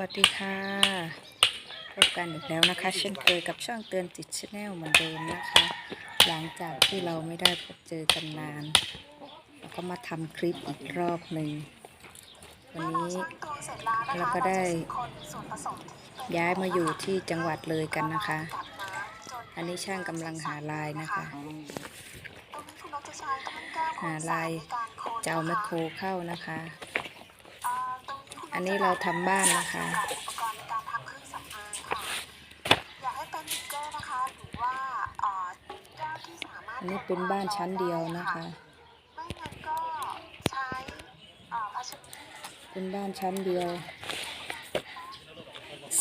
วัสดีค่ะพบกันอีกแล้วนะคะ เช่นเคยกับช่องเตือนจิตชแนลเหมือนเดิมนะคะ หลังจากที่เราไม่ได้พบเจอกันนานเราก็มาทำคลิปอีกรอบหนึ่งวันนี้เราก็ได้ย้ายมาอยู่ที่จังหวัดเลยกันนะคะ อันนี้ช่างกำลังหาลายนะคะ หาลายเจะเอาแมคโครเข้านะคะ อันนี้เราทำบ้านนะคะอันนี้เป็นบ้านชั้นเดียวนะคะ เป็นบ้านชั้นเดียว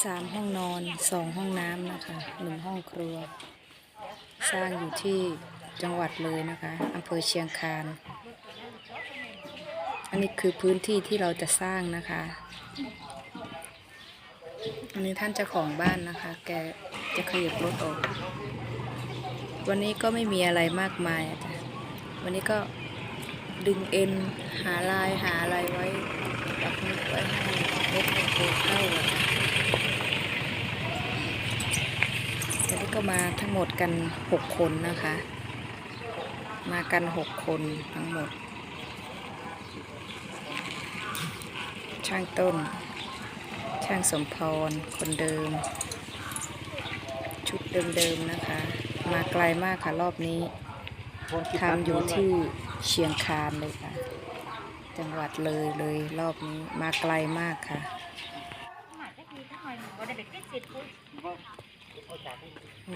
สามห้องนอนสองห้องน้ำนะคะหนึ่งห้องครัว สร้างอยู่ที่จังหวัดเลยนะคะอำเภอเชียงคาน อันนี้คือพื้นที่ที่เราจะสร้างนะคะ อันนี้ท่านเจ้าของบ้านนะคะ แกจะขยับรถออก วันนี้ก็ไม่มีอะไรมากมายอะจ้ะวันนี้ก็ดึงเอ็นหาลายหาอะไรไว้ปักมุกไว้ให้รถโคเข้าอะจ้ะวันนี้ก็มาทั้งหมดกันหกคนนะคะ มากันหกคนทั้งหมด ช่างต้น ช่างสมพร คนเดิม ชุดเดิมๆนะคะ มาไกลมากค่ะรอบนี้ทำอยู่ที่เชียงคานเลยค่ะ จังหวัดเลยเลยรอบนี้มาไกลมากค่ะ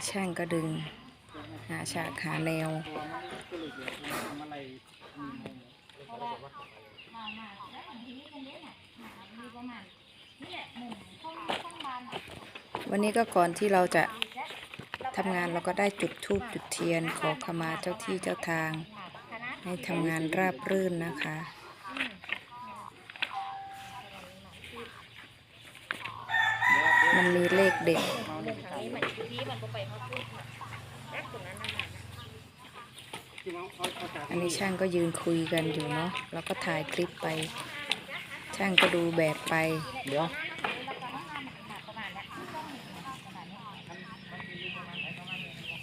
ช่างก็ดึง หาฉากหาแนว วันนี้ก็ก่อนที่เราจะทำงานเราก็ได้จุดธูปจุดเทียนขอขมาเจ้าที่เจ้าทาง ให้ทำงานราบรื่นนะคะ มันมีเลขเด็ดอันนี้ช่างก็ยืนคุยกันอยู่เนาะแล้วก็ถ่ายคลิปไป ช่างก็ดูแบบไป เดี๋ยว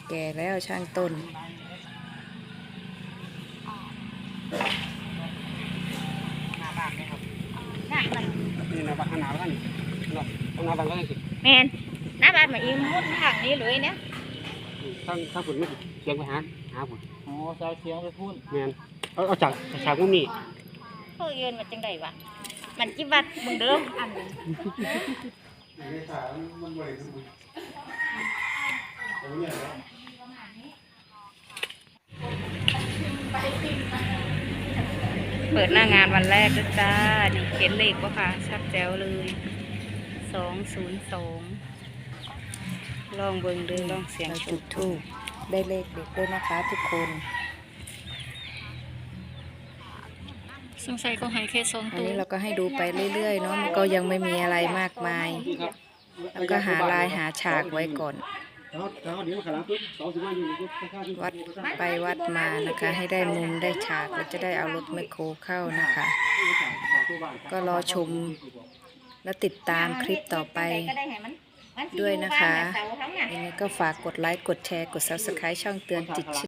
แก่แล้วช่างต้น นี่นะบักขนาดท่านเนาะต้องนาบังก็ได้สิแมนหน้าบ้านมาอีกมุดทางนี้เลยเนี่ยทั้งทั้งฝุ่นไม่เสียงไปหาหาฝุ่นอ๋อสาวเชียงไปพูดแมนเอาเอาจากฉากมุมนี้เพื่ อเยืนมาจังไดวะมันจิบัดมึงเด้ออันนี้เปิดหน้างานวันแรกด้วยจ้านี่เขียนเลขว่าค่ะ ชัดแจ๋วเลยสองศูนย์สองลองเบิงเด้อลองเสียงจุดทูบได้เลขเด็ดด้วยนะคะทุกคน สงสัยก็ให้แค่สองอันตัวนี้เราก็ให้ดูไปเรื่อยๆเนาะมันก็ยังไม่มีอะไรมากมายนี่ครับแล้วก็หาลายหาฉากไว้ก่อนแล้วแล้วเดี๋ยวขลังปุ๊บสองสิบห้าอยู่ปุ๊บข้างๆวัดไปวัดมานะคะ ให้ได้มุมได้ฉากแล้วจะได้เอารถแมคโครเข้านะคะ ก็รอชมและติดตามคลิปต่อไปก็ได้ให้มันมันสิด้วยนะคะอยู่บ้าเสาทั้งนั้นยังไงก็ฝากกดไลค์ กดแชร์ กด subscribe ช่องเตือนจิต